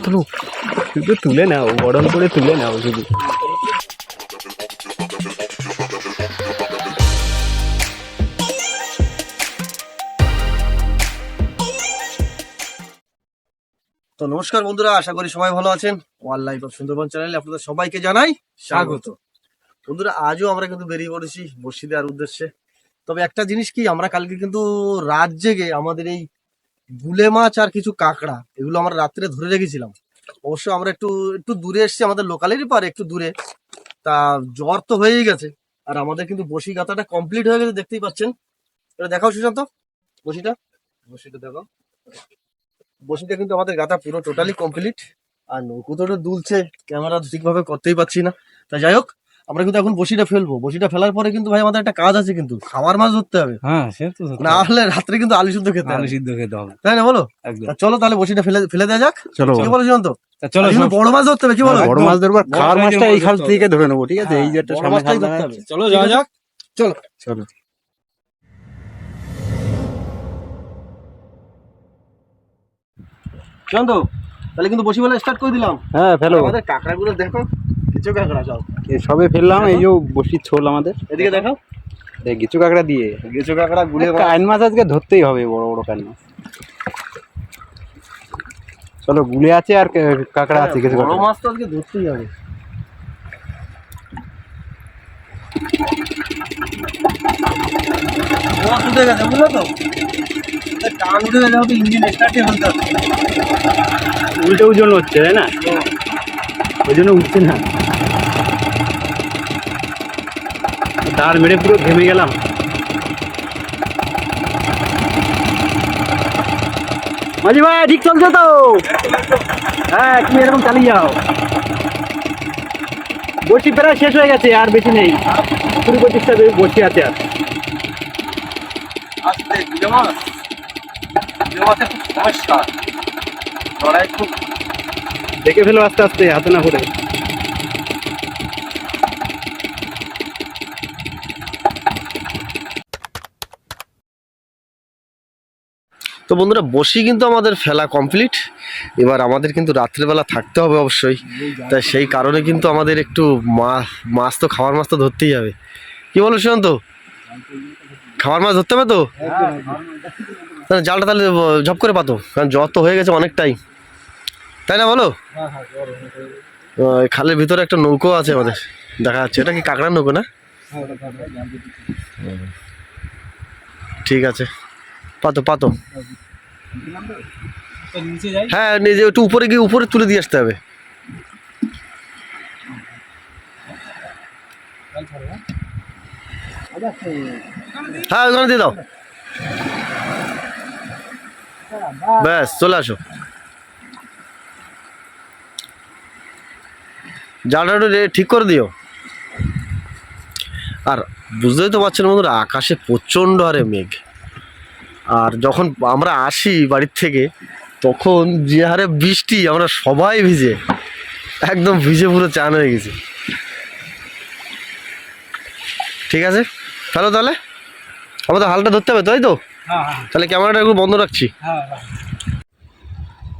তোলো নাও গরম করে তুলে নাও শুধু তো নমস্কার বন্ধুরা, আশা করি সবাই ভালো আছেন। ওয়াল লাইফ অফ সুন্দরবন চ্যানেলে আপনাদের সবাইকে জানাই স্বাগত। বন্ধুরা, আজও আমরা কিন্তু বেরিয়ে পড়েছি দেওয়ার উদ্দেশ্যে। তবে একটা জিনিস কি, আমরা কালকে কিন্তু রাত জেগে আমাদের এই গুলে মাছ আর কিছু কাঁকড়া, এগুলো আমরা রাত্রে ধরে রেখেছিলাম। অবশ্য আমরা একটু একটু দূরে এসেছি, আমাদের লোকালেরই পারে একটু দূরে। তা জ্বর তো হয়েই গেছে, আর আমাদের কিন্তু বসি গাতাটা কমপ্লিট হয়ে গেছে, দেখতেই পাচ্ছেন। এটা দেখাও সুশান্ত, বসিটা। বসিটা দেখো। বসিটা কিন্তু আমাদের গাতা পুরো টোটালি কমপ্লিট আর নৌকো দুলছে ক্যামেরা ঠিকভাবে করতেই পারছি না। তা যাই হোক আমরা কিন্তু এখন বসিটা ফেলব। বসিটা ফেলার পরে কিন্তু ভাই আমাদের একটা কাজ আছে কিন্তু খাওয়ার মাছ ধরতে হবে। হ্যাঁ সে তো না হলে রাত্রে কিন্তু আলু শুদ্ধ খেতে আলু সিদ্ধ খেতে হবে। তাই না বলো? চলো তাহলে বসিটা ফেলে ফেলে দেওয়া যাক। চলো কি বলো। সুশান্ত তা চলো বড় মাছ ধরতে হবে কি বলো? বড় মাছ ধরবো খাওয়ার মাছটা এই খাল থেকে ধরে নেব ঠিক আছে? এই যে একটা বড় সামনে খাল ধরতে হবে। চলো যাওয়া যাক। চলো। চলো। তাহলে কিন্তু বসি ফেলা স্টার্ট করে দিলাম। হ্যাঁ ফেলো। আমাদের কাঁকড়াগুলো দেখো। কিছু কাঁকড়া সব সবে ফেললাম এই যে বসির ছোল আমাদের। এদিকে দেখো এই গিচু কাঁকড়া দিয়ে কিছু কাঁকড়া গুলে কাইন মাছ আজকে ধরতেই হবে বড় বড় কাইন মাছ চলো গুলে আছে আর কাঁকড়া আছে কিছু বড় মাছ তো আজকে ধরতেই হবে। মাছ উঠে গেছে বুঝলো তো। টান উঠে গেছে হয়তো ইঞ্জিন স্টার্টই হতে হবে। উল্টে ওজন হচ্ছে তাই না? ওই জন্য উঠছে না। দাঁড় মেরে পুরো ঘেমে গেলাম। মাঝি ভাই ঠিক চলছে তো? হ্যাঁ তুমি এরকম চালিয়ে যাও। বসি প্রায় শেষ হয়ে গেছে আর বেশি নেই। কুড়ি পঁচিশটা বসি আছে আর। মাছ খুব সমস্যা লড়াই খুব দেখে ফেলো আস্তে আস্তে হাতে না করে তো বন্ধুরা বসি কিন্তু আমাদের ফেলা কমপ্লিট এবার আমাদের কিন্তু রাত্রেবেলা থাকতে হবে অবশ্যই। তাই সেই কারণে কিন্তু আমাদের একটু মাছ মাছ তো খাওয়ার মাছ তো ধরতেই হবে। কি বলো সুশান্ত? খাওয়ার মাছ ধরতে হবে তো? জালটা তাহলে ঝপ করে পাতো, কারণ জ্বর তো হয়ে গেছে অনেকটাই। তাই না বলো? খালের ভিতরে একটা নৌকো আছে আমাদের, দেখা যাচ্ছে। এটা কি কাঁকড়ার নৌকো না? ঠিক আছে। পাতো পাতো। হ্যাঁ নিজে একটু উপরে গিয়ে উপরে তুলে দিয়ে আসতে হবে। হ্যাঁ ওখানে দিয়ে দাও। ব্যাস চলে আসো। জালটা ঠিক করে দিও। আর বুঝতেই তো পারছেন বন্ধুরা আকাশে প্রচণ্ড হারে মেঘ। আর যখন আমরা আসি বাড়ির থেকে তখন যে হারে বৃষ্টি আমরা সবাই ভিজে একদম ভিজে পুরো চান হয়ে গেছি। ঠিক আছে? তাহলে তাহলে। আমাদের হালটা ধরতে হবে তাই তো? তাহলে ক্যামেরাটা একটু বন্ধ রাখছি।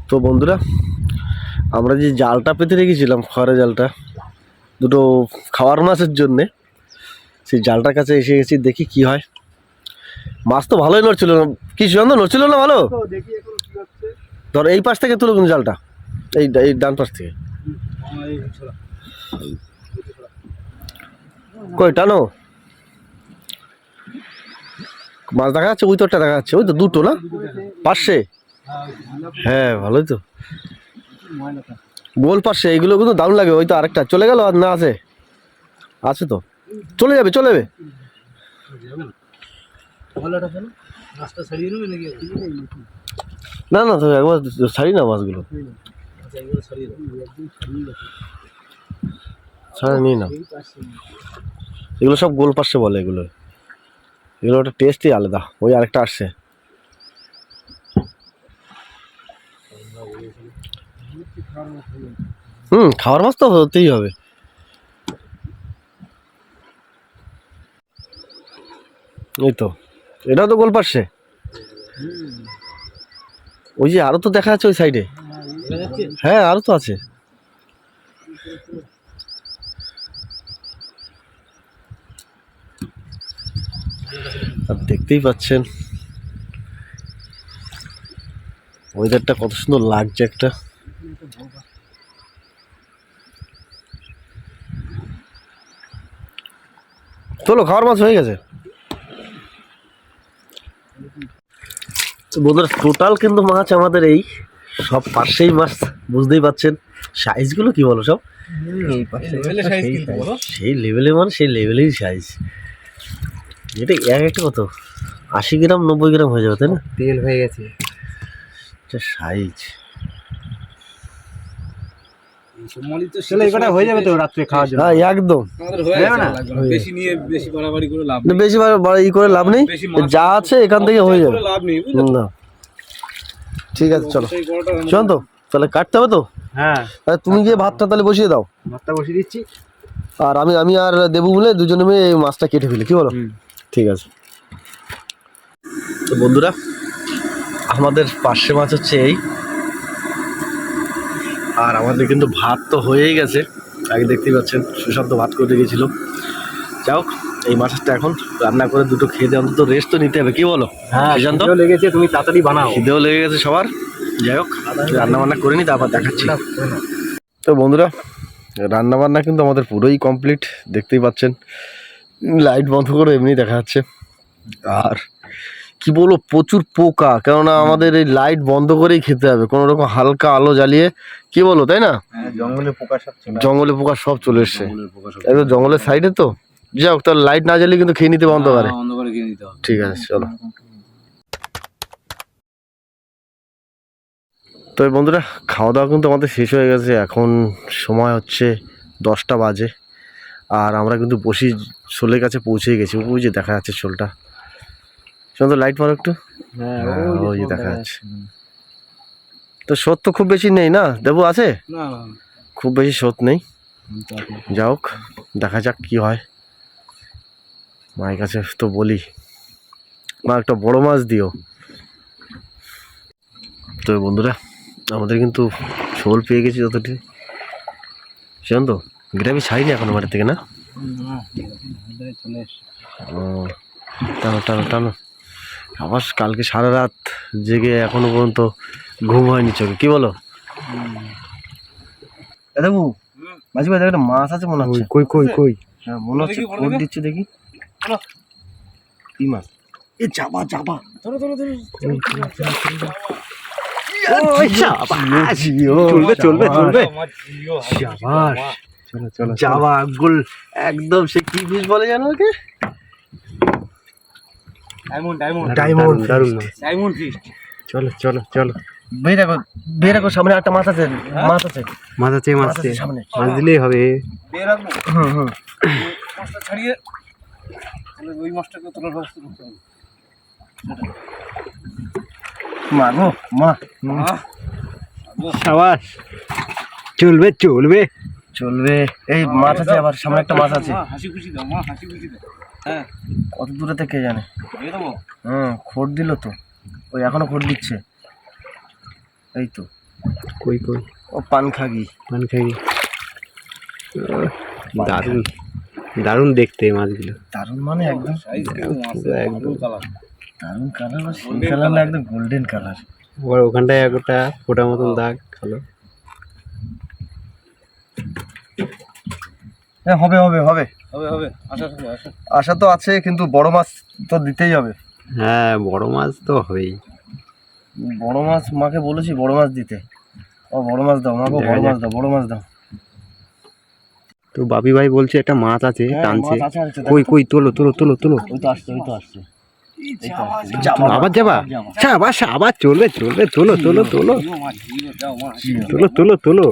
তো বন্ধুরা আমরা যে জালটা পেতে রেখেছিলাম খড়ে জালটা দুটো খাওয়ার মাছের জন্যে সেই জালটার কাছে এসে গেছি দেখি কি হয়। মাছ তো ভালোই নড়ছিল কি সুগন্ধ? নড়ছিল না ভালো? ধর এই পাশ থেকে তুলো কিন্তু জালটা। এই এই ডান পাশ থেকে। কই টানো? মাছ দেখা যাচ্ছে ওই তোরটা দেখা যাচ্ছে। ওই তো দুটো না? পাশে? হ্যাঁ ভালোই তো। গোল পাশে এইগুলো কিন্তু দারুণ লাগে। ওই তো আরেকটা। চলে গেল আর না আছে? আছে তো? চলে যাবে চলে যাবে? না না তো একবার ছাড়ি না মাছগুলো ছাড়া নিয়ে না। এগুলো সব গোল পাশে বলে এগুলো। এগুলো একটা টেস্টই আলাদা। ওই আরেকটা আসছে। হুম খাওয়ার মাছ তো হতেই হবে। এই তো। এটাও তো গোল পাশে। ওই যে আরও তো দেখা যাচ্ছে ওই সাইডে হ্যাঁ আরও তো আছে। আর দেখতেই পাচ্ছেন। ওয়েদারটা কত সুন্দর লাগছে একটা। চলো, খাওয়ার মাছ হয়ে গেছে। বন্ধুরা টোটাল কিন্তু মাছ আমাদের এই সব পাশেই মাছ বুঝতেই পাচ্ছেন। সাইজগুলো কি বলো সব? এই পাশে সেই লেভেলে মানে সেই লেভেলেই সাইজ এটা এক একটা কত? আশি গ্রাম নব্বই গ্রাম হয়ে যাবে তাই না? তেল হয়ে গেছে। এটা সাইজ হয়ে যাবে তো রাত্রে খাওয়ার জন্য। হ্যাঁ একদম। না? বেশি নিয়ে বেশি বাড়াবাড়ি করে লাভ বেশি বার- বার- ই করে লাভ নেই। যা আছে এখান থেকে হয়ে যাবে। লাভ নেই না। ঠিক আছে চলো। বড়টা চল তো তাহলে কাটতে হবে তো? হ্যাঁ। তাহলে তুমি গিয়ে ভাতটা তাহলে বসিয়ে দাও। ভাতটা বসিয়ে দিচ্ছি। আর আমি আমি আর দেবু বলে দুজনে মিলে এই মাছটা কেটে ফেলি কি বলো? ঠিক আছে। তো বন্ধুরা আমাদের পার্শ্বে মাছ হচ্ছে এই। আর আমাদের কিন্তু ভাত তো হয়েই গেছে। আগে দেখতেই পাচ্ছেন সুশান্ত ভাত করে গেছিল। যাও এই মাছটা এখন রান্না করে দুটো খেয়ে দিয়ে অন্তত রেস্ট তো নিতে হবে। কি বলো? হ্যাঁ লেগেছে তুমি তাড়াতাড়ি বানাও। খিদেও লেগে গেছে সবার। যাই হোক রান্না বান্না করে নি তারপর দেখাচ্ছি। তো বন্ধুরা রান্না বান্না কিন্তু আমাদের পুরোই কমপ্লিট দেখতেই পাচ্ছেন লাইট বন্ধ করে এমনি দেখা যাচ্ছে। আর কি বলব প্রচুর পোকা। কেননা আমাদের এই লাইট বন্ধ করেই খেতে হবে। কোনো রকম হালকা আলো জ্বালিয়ে কি বলো তাই না? জঙ্গলে পোকা সব চলে জঙ্গলে পোকা সব চলে এসছে। একদম জঙ্গলের সাইডে তো? যাই হোক তাহলে লাইট না জ্বালিয়ে কিন্তু খেয়ে নিতে বন্ধ করে। হবে। ঠিক আছে চলো। তো এই বন্ধুরা খাওয়া দাওয়া কিন্তু আমাদের শেষ হয়ে গেছে। এখন সময় হচ্ছে দশটা বাজে। আর আমরা কিন্তু বসি শোলের কাছে পৌঁছে গেছি। ওই যে দেখা যাচ্ছে শোলটা। সুন্দর লাইট মারো একটু হ্যাঁ হ্যাঁ, ওই দেখা যাচ্ছে তো স্রোত তো খুব বেশি নেই না দেবু আছে খুব বেশি স্রোত নেই যা হোক দেখা যাক কি হয় মায়ের কাছে তো বলি মা একটা বড় মাছ দিও তো বন্ধুরা আমাদের কিন্তু শোল পেয়ে গেছি যতটি সেরকম তো গ্রামে ছাড়িনি এখন বাড়ি থেকে না ও টানো টানো টানো আবার কালকে সারা রাত জেগে এখনও পর্যন্ত ঘুম হয়নি চোখে। কি বলো? দেখু মাঝে মাঝে একটা মাছ আছে মনে হচ্ছে। কই কই কই? হ্যাঁ মনে হচ্ছে দেখি। দিচ্ছে দেখি। কি মাছ? এ যাবা যাবা ধরো ধরো ধরো। চলবে চলবে চলবে। চলো চলো যাবা গুল একদম সে কি ফিস বলে জানো ওকে? ডায়মন্ড ডায়মন্ড ডায়মন্ড দারুণ ডায়মন্ড ফিশ চলো চলো চলো। বের বের সামনে একটা মাছ আছে মাছ আছে। মাছ আছে মাছ মাছ আছে আছে। সামনে। মাছ দিলেই হবে। বের রাখব হুম হুম। মাছটা ছাড়িয়ে ওই মাছটাকে তোলার ব্যবস্থা করতে হবে। মা মা। সাবাস। চলবে চলবে। চলবে। এই মাছ আছে আবার সামনে একটা মাছ আছে। হাসি খুশি দাও মা হাসি খুশি দাও। হ্যাঁ। কত দূরে থেকে জানে? হুম খোট দিল তো। ওই এখনও খোট দিচ্ছে। এই তো। কই কই? ও পান খাগি পান খাই দারুণ দারুণ দেখতে এই মাছগুলো। দারুণ মানে একদম সাইজ কিন্তু মাছ একদম। কালার দারুণ কালার সেই কালার না একদম গোল্ডেন কালার আবার ওখানটায় একটা ফোটা মতন দাগ হলো হ্যাঁ হবে হবে হবে। আশা করব আশা আশা তো আছে কিন্তু বড় মাছ তো দিতেই হবে। হ্যাঁ বড় মাছ তো হবেই বড় মাছ মাকে বলেছি বড় মাছ দিতে। ও বড় মাছ দাও মাকে বড় মাছ দাও বড় মাছ দাও। তো বাপি ভাই বলছে একটা মাছ আছে হ্যাঁ, টানছে। কই কই তোলো তোলো তোলো তোলো। ওই তো আসছে ওই তো আসছে। আবার যাবা। আবার আবার চলবে চলবে তোলো তোলো তোলো। তোলো তোলো তোলো।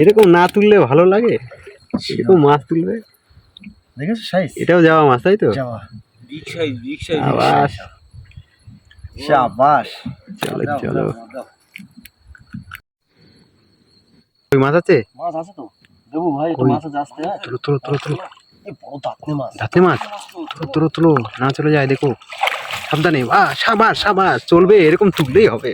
এরকম না তুললে ভালো লাগে? এরকম মাছ তুলবে? দেখেছ সাইজ। এটাও যাওয়া মাছ তাই তো? যাওয়া বিগ সাইজ বিগ সাইজ আবার শাবাশ চলো চলো। ওই মাছ আছে? মাছ আছে তো। দেবু ভাই একটু মাছ আছে আসতে তোলো তোলো তোলো তোলো। এ বড় দাঁতনে মাছ। দাঁতে মাছ? তুলো তুলো তুলো। না চলে যায় দেখো। সাবধানে। আ সাবাস সাবাস। চলবে এরকম তুললেই হবে।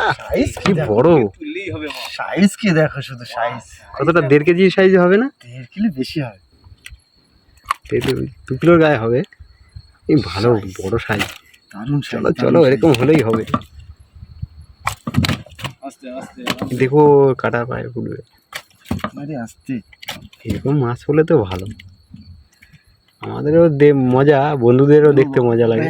আহ, সাইজ কি বড়। তুললেই হবে সাইজ কি দেখো শুধু সাইজ। কতটা দেড় কেজি সাইজ হবে না? দেড় কিলো বেশি হয়। দু কিলোর গায়ে হবে। এই ভালো বড় সাইজ। চলো চলো এরকম হলেই হবে। দেখো কাটা পায়ে ফুটবে। এরকম মাছ হলে তো ভালো। আমাদেরও মজা বন্ধুদেরও দেখতে মজা লাগে।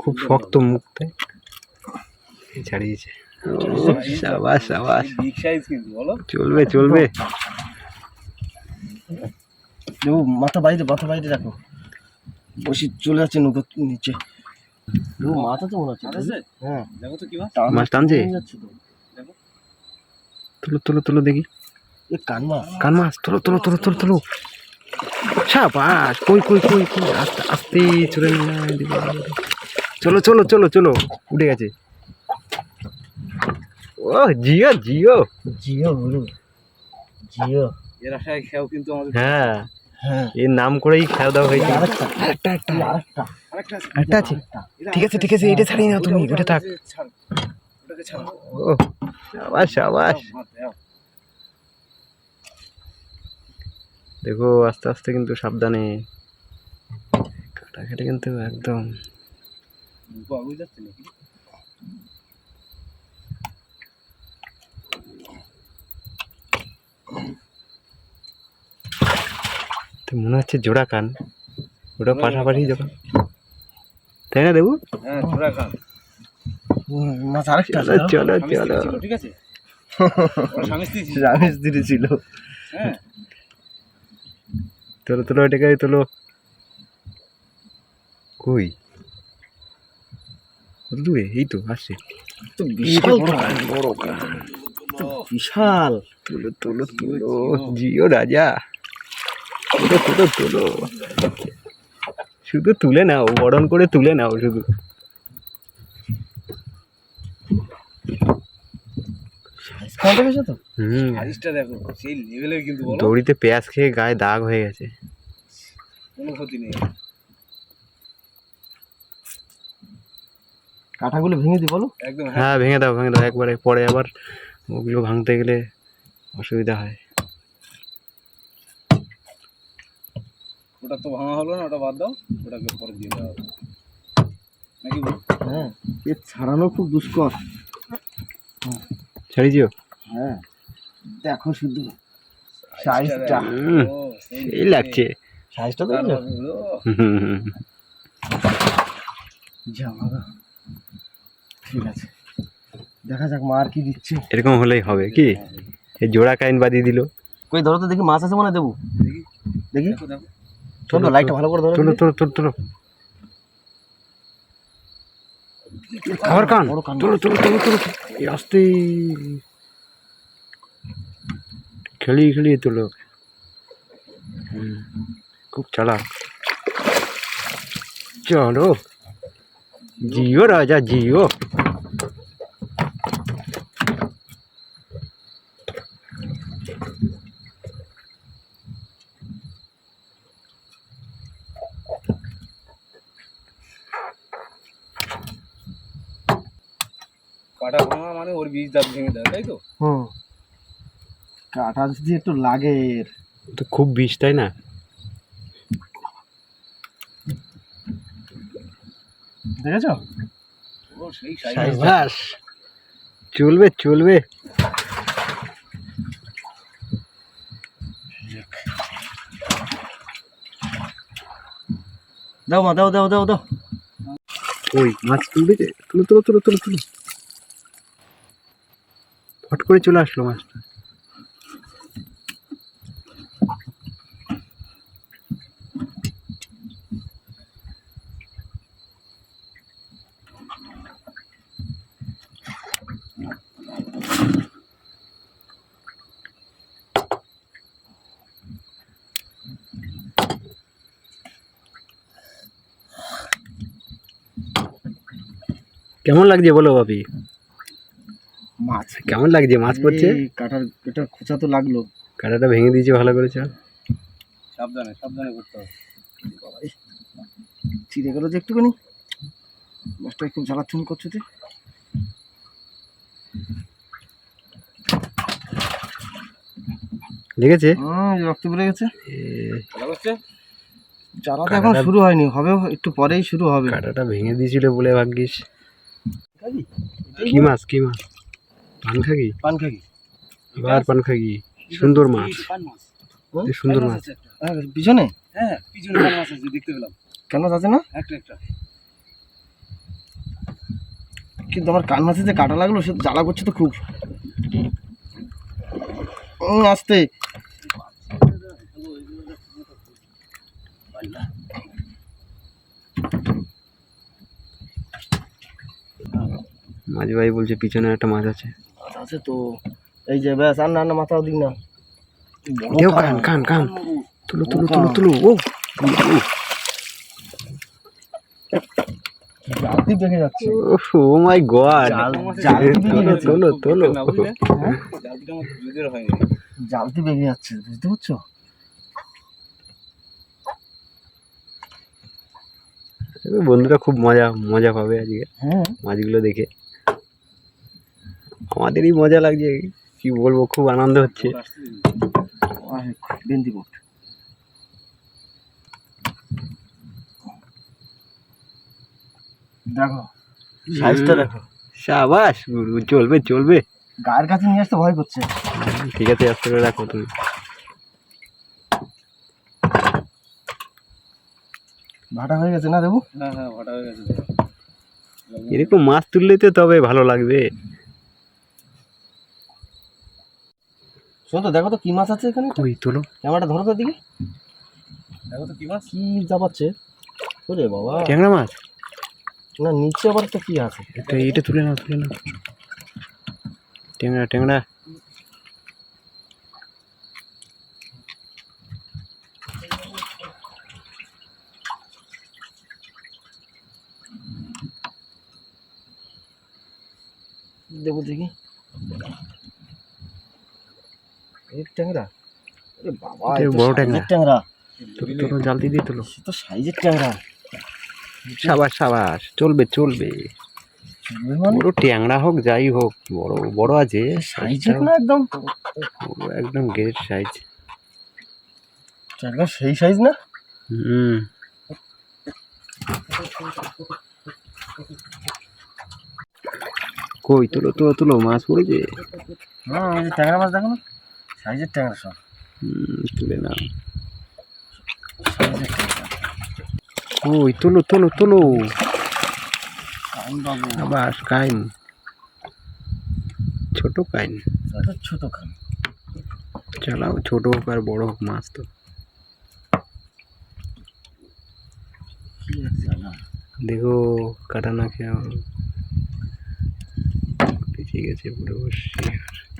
খুব শক্ত মুখতে এই ছাড়িয়েছে। সাবাস সাবাস। চলবে চলবে। দেবো মাথা বাইরে মাথা বাইরে রাখো বসি চলে যাচ্ছে নৌকো নিচে। দেবো মাথা তো মনে হচ্ছে হ্যাঁ। দেখো তো কি মাছ টানছে? টান যাচ্ছে তো। তুলো তুলো তুলো দেখি। এ কান মাছ। কান মাছ তুলো তুলো তুলো তুলো তুলো। সাবাস কই কই কই কই? আস্তে আস্তে চলে চলো চলো চলো চলো। উঠে গেছে। ও জিও জিও। জিও বলু জিও। এর আশায় খেয়াও কিন্তু আমাদের হ্যাঁ। হ্যাঁ। এর নাম করেই খেয়ে দেওয়া হয়েছে। আরেকটা আরেকটা একটা আরেকটা আরেকটা আছে। ঠিক আছে ঠিক আছে এটা ছাড়িয়ে নাও তুমি ওটা থাক। ছাড়। ওটাকে ছাড়ো। ও সাবাস সাবাস। দেখো আস্তে আস্তে কিন্তু সাবধানে। কাটা কেটে কিন্তু একদম। যাচ্ছে নাকি? তো মনে হচ্ছে জোড়া কান। ওটা পাশাপাশি যখন তাই না দেবু? হ্যাঁ চলো চলো স্বামী স্ত্রী ছিল, হ্যাঁ। তোলো তোলো এটাকে তোলো। কই? দূরে এই তো আসছে। বিশাল বড় বড় বিশাল। তুলো তুলো তুলো জিও রাজা। তুলো তুলো তুলো। শুধু তুলে নাও বরণ করে তুলে নাও শুধু। দড়িতে পেঁয়াজ খেয়ে গায়ে দাগ হয়ে গেছে। কোনো ক্ষতি নেই। কাঁটাগুলো ভেঙে দি বলো। একদম হ্যাঁ হ্যাঁ ভেঙে দাও ভেঙে দাও। একবারে পরে আবার ওগুলো ভাঙতে গেলে অসুবিধা হয়। ওটা তো ভাঙা হলো না ওটা বাদ দাও ওটাকে পরে দিয়ে দেওয়া হবে। নাকি হ্যাঁ এ ছাড়ানো খুব দুষ্কর। ছাড়ি দিও। হ্যাঁ দেখো শুধু সাইজটা হুম, সেই এই লাগছে। সাইজটা। যা বাবা। ঠিক আছে। দেখা যাক মা আর কি দিচ্ছে। এরকম হলেই হবে কি? এই জোড়া কাইন বাদিয়ে দিল। কই ধরো তো দেখি মাছ আছে মনে দেবো। দেখি। চলো লাইটটা ভালো করে ধরো তোলো তোলো তোলো তোলো। খাবার কান। তোলো তোলো তোলো তোলো। এই আস্তে। খেলিয়ে খেলিয়ে তোলো। হুম, খুব চালাক। চলো। জিও রাজা জিও কাটা ভাঙা মানে ওর বীজ দাঁত ভেঙে দেয় তাই তো? হুম। কাটা যদি একটু লাগে এর। তো খুব বিষ তাই না? দেখেছ? ও সেই সাইজ চলবে চলবে। দাও মা দাও দাও দাও দাও। ওই মাছ তুলবে তুলো তুলো তুলো তুলো তুলো। ফট করে চলে আসলো মাছটা। কেমন লাগছে বলো বাপি মাছ? কেমন লাগছে মাছ পড়ছে? কাটার এটা খোঁচা তো লাগল। কাঁটাটা ভেঙে দিয়েছে ভালো করে চল। সাবধানে সাবধানে করতে হবে। চিড়ে গেল যে একটুখানি। মাছটা খুব জ্বালাচ্ছুন করছে তুই লেগেছে? হুম, রক্ত বেড়ে গেছে। এ, ভালো করছে? জ্বালা তো এখন শুরু হয়নি হবে একটু পরেই শুরু হবে। কাঁটাটা ভেঙে দিয়েছিল বলে ভাগ্যিস। কি মাছ কি মাছ? পানখাগি? পান খাবি আবার পানখাগি। সুন্দর মাছ। সুন্দর মাছ। হ্যাঁ, পিছনে? হ্যাঁ পিছনে পান মাছ আছে দেখতে পেলাম। কেন আছে না? একটা একটা। কিন্তু আমার কান মাছে যে কাটা লাগল সে জ্বালা করছে তো খুব। আস্তে। মাঝি ভাই বলছে পিছনে একটা মাছ আছে। আছে তো। এই যে ব্যাস আর না মাথা দিক না। কান। কান কান। তুলো তুলো তুলো তুলো ও। জালতি যাচ্ছে। Oh my god. তোলো তোলো হ্যাঁ? জালতি যাচ্ছে বুঝতে পারছ? বন্ধুরা খুব মজা মজা পাবে আজকে। হ্যাঁ। মাছগুলো দেখে। আমাদেরই মজা লাগছে। কি বলব খুব আনন্দ হচ্ছে। দেখো। সাইজটা দেখো। সাবাস গুরু চলবে চলবে। গায়ের কাছে নিয়ে আসতে ভয় করছে। ঠিক আছে আস্তে করে রাখো তুমি। ভাটা হয়ে গেছে না দেবু? হ্যাঁ হ্যাঁ ভাটা হয়ে গেছে। এরকম মাছ তুললে তো তবে ভালো লাগবে। শোনো তো দেখো তো কি মাছ আছে এখানে ওই তোলো। ক্যামেরাটা ধরো তো দিকে দেখো তো কি মাছ। কি চাপাচ্ছে ওরে বাবা। ট্যাংরা মাছ? না নিচে আবার তো কি আছে? এটা এটা তুলে নাও তুলে নাও। ট্যাংরা ট্যাংরা। দেবো দেখি। ট্যাংরা? আরে বাবা এ বড় ট্যাংরা। তোলো দিয়ে সে তো সাইজের ট্যাংরা। সাবাস সাবাস চলবে চলবে। মানে? বড় ট্যাংরা হোক যাই হোক বড় বড় আছে। সাইজের না একদম একদম গেট সাইজ। ট্যাংরা সেই সাইজ না? হুম। কই তুলো তুলো তুলো মাছ পড়েছে? হ্যাঁ ট্যাংরা মাছ দেখো না? সাইজের ট্যাংরা সব হুম, তুলে নাও। ট্যাংরা কই তুলো তুলো তুলো। কাইন আবার কাইন ছোট কাইন ছোট খান চালাও ছোট হোক আর বড় হোক মাছ তো। দেখো কাটা না খেয়াও বেঁচে গেছে পুরো শিয়ার এই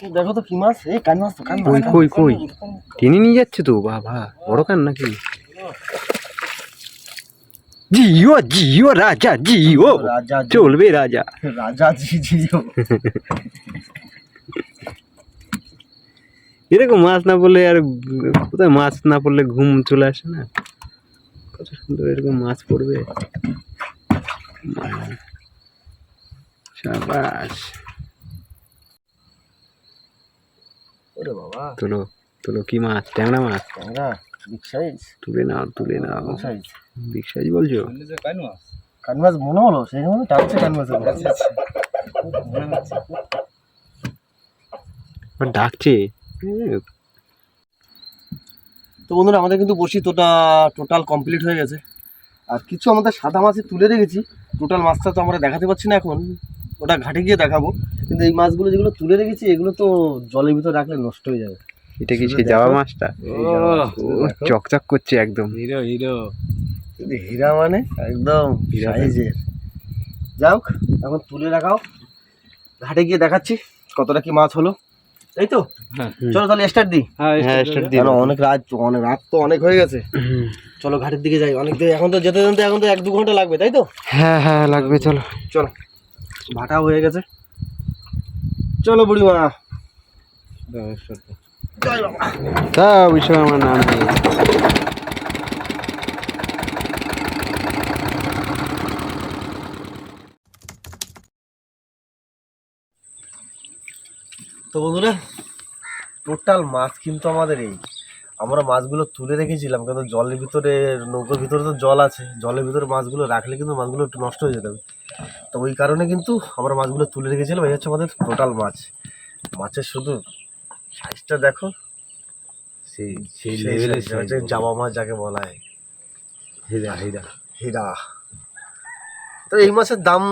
দেখো তো কি মাছ এই কান মাছ তো কান কই কই কই? টেনে নিয়ে যাচ্ছে তো বাবা। বড় কান নাকি? জিও জিও রাজা জিও। চলবে রাজা। রাজা জি জিও। এরকম মাছ না পড়লে আর কোথায় মাছ না পড়লে ঘুম চলে আসে না? কত সুন্দর এরকম মাছ পড়বে। সাবাস। ওরে বাবা। তোলো তোলো কি মাছ? ট্যাংরা মাছ? ট্যাংরা বিগ সাইজ তুলে নাও তুলে নাও। সাইজ বিগ সাইজ বলছো? বললে যে কান মাছ। মনে হলো সেই জন্য টানছে কান মাছ। মনে হচ্ছে ডাকছে। তো বন্ধুরা আমাদের কিন্তু বসি তোটা টোটাল কমপ্লিট হয়ে গেছে। আর কিছু আমাদের সাদা মাছে তুলে রেখেছি। টোটাল মাছটা তো আমরা দেখাতে পারছি না এখন। ওটা ঘাটে গিয়ে দেখাবো। কিন্তু এই মাছগুলো যেগুলো তুলে রেখেছি এগুলো তো জলের ভিতর রাখলে নষ্ট হয়ে যাবে। এটা কি সেই। যাওয়া মাছটা? চকচক করছে একদম। Hero hero. কিন্তু হীরা মানে একদম হীরা সাইজের। যাও এখন তুলে রাখাও। ঘাটে গিয়ে দেখাচ্ছি কতটা কি মাছ হলো। এই তো হ্যাঁ। চলো তাহলে স্টার্ট দিই। হ্যাঁ হ্যাঁ স্টার্ট করে দিয়ে অনেক রাত অনেক রাত তো অনেক হয়ে গেছে। চলো ঘাটের দিকে যাই। অনেক দেরি এখন তো যেতে যেতে এখন তো এক দু ঘণ্টা লাগবে তাই তো? হ্যাঁ হ্যাঁ লাগবে চলো। চলো ভাটা হয়ে গেছে। চলো বুড়িমা। তা বিষয় আমার নাম নেই তো বন্ধুরা টোটাল মাছ কিন্তু আমাদের এই আমরা মাছগুলো তুলে রেখেছিলাম কিন্তু জলের ভিতরে নৌকোর ভিতরে তো জল আছে জলের ভিতরে মাছগুলো রাখলে কিন্তু মাছগুলো একটু নষ্ট হয়ে যেতে হবে। তো ওই কারণে কিন্তু আমরা মাছগুলো তুলে রেখেছিলাম। এই হচ্ছে আমাদের টোটাল মাছ। মাছের শুধু সাইজটা দেখো। সেই লেভেলের জামা মাছ যাকে বলা হয়। হীরা হীরা। হীরা। তো এই মাছের দাম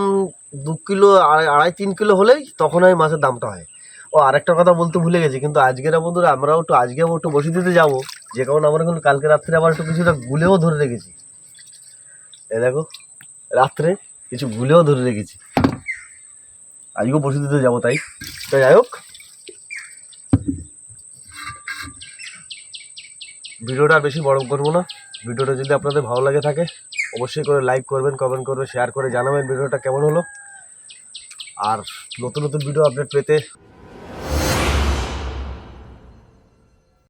দু কিলো আড়াই তিন কিলো হলেই তখন ওই মাছের দামটা হয়। ও আরেকটা কথা বলতে ভুলে গেছি কিন্তু আজকের বন্ধুরা আমরাও একটু আজকেও একটু বসে দিতে যাব। যে কারণে আমরা কিন্তু কালকে রাত্রে আবার একটু কিছুটা গুলেও ধরে রেখেছি। এই দেখো রাত্রে কিছু ভুলেও ধরে রেখেছি। আজকেও পরশু দিতে যাব তাই। তো যাই হোক, ভিডিওটা বেশি বড় করব না। ভিডিওটা যদি আপনাদের ভালো লাগে থাকে, অবশ্যই করে লাইক করবেন কমেন্ট করবেন শেয়ার করে জানাবেন ভিডিওটা কেমন হলো। আর নতুন নতুন ভিডিও আপডেট পেতে